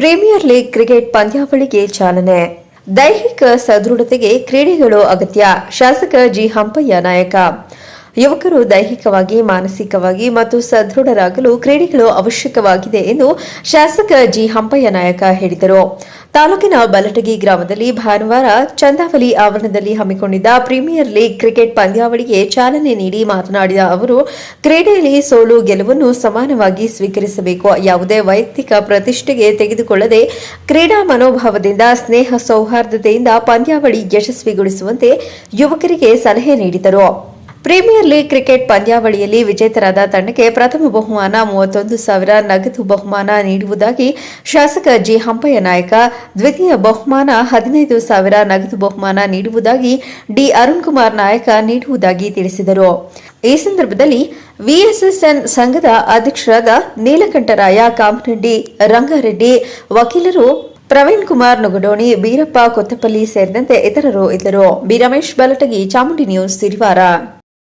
Premier league cricket ಪಂದ್ಯಾವಳಿಗೆ ಚಾಲನೆ. ದೈಹಿಕ ಸದೃಢತೆಗೆ ಕ್ರೀಡೆಗಳು ಅಗತ್ಯ, ಶಾಸಕ ಜಿ ಹಂಪಯ್ಯ ನಾಯಕ. ಯುವಕರು ದೈಹಿಕವಾಗಿ, ಮಾನಸಿಕವಾಗಿ ಮತ್ತು ಸದೃಢರಾಗಲು ಕ್ರೀಡೆಗಳು ಅವಶ್ಯಕವಾಗಿದೆ ಎಂದು ಶಾಸಕ ಜಿ ಹಂಪಯ್ಯ ನಾಯಕ ಹೇಳಿದರು. ತಾಲೂಕಿನ ಬಲಟಗಿ ಗ್ರಾಮದಲ್ಲಿ ಭಾನುವಾರ ಚಂದಾವಲಿ ಆವರಣದಲ್ಲಿ ಹಮ್ಮಿಕೊಂಡಿದ್ದ ಪ್ರೀಮಿಯರ್ ಲೀಗ್ ಕ್ರಿಕೆಟ್ ಪಂದ್ಯಾವಳಿಗೆ ಚಾಲನೆ ನೀಡಿ ಮಾತನಾಡಿದ ಅವರು ಕ್ರೀಡೆಯಲ್ಲಿ ಸೋಲು ಗೆಲುವನ್ನು ಸಮಾನವಾಗಿ ಸ್ವೀಕರಿಸಬೇಕು. ಯಾವುದೇ ವೈಯಕ್ತಿಕ ಪ್ರತಿಷ್ಠೆಗೆ ತೆಗೆದುಕೊಳ್ಳದೆ ಕ್ರೀಡಾ ಮನೋಭಾವದಿಂದ, ಸ್ನೇಹ ಸೌಹಾರ್ದತೆಯಿಂದ ಪಂದ್ಯಾವಳಿ ಯಶಸ್ವಿಗೊಳಿಸುವಂತೆ ಯುವಕರಿಗೆ ಸಲಹೆ ನೀಡಿದರು. ಪ್ರೀಮಿಯರ್ ಲೀಗ್ ಕ್ರಿಕೆಟ್ ಪಂದ್ಯಾವಳಿಯಲ್ಲಿ ವಿಜೇತರಾದ ತಂಡಕ್ಕೆ ಪ್ರಥಮ ಬಹುಮಾನ ಮೂವತ್ತೊಂದು ಸಾವಿರ ನಗದು ಬಹುಮಾನ ನೀಡುವುದಾಗಿ ಶಾಸಕ ಜಿ ಹಂಪಯ್ಯ ನಾಯಕ, ದ್ವಿತೀಯ ಬಹುಮಾನ ಹದಿನೈದು ಸಾವಿರ ನಗದು ಬಹುಮಾನ ನೀಡುವುದಾಗಿ ಡಿ ಅರುಣ್ ಕುಮಾರ್ ನಾಯಕ ನೀಡುವುದಾಗಿ ತಿಳಿಸಿದರು. ಈ ಸಂದರ್ಭದಲ್ಲಿ ವಿಎಸ್ಎಸ್ಎನ್ ಸಂಘದ ಅಧ್ಯಕ್ಷರಾದ ನೀಲಕಂಠರಾಯ ಕಾಮರೆಡ್ಡಿ ರಂಗಾರೆಡ್ಡಿ, ವಕೀಲರು ಪ್ರವೀಣ್ ಕುಮಾರ್ ನುಗಡೋಣಿ ಬೀರಪ್ಪ ಕೊತ್ತಪಲ್ಲಿ ಸೇರಿದಂತೆ ಇತರರು ಇದ್ದರು. ಬಿರಮೇಶ್ ಬಲಟಗಿ, ಚಾಮುಂಡಿ ನ್ಯೂಸ್, ಸಿರಿವಾರ.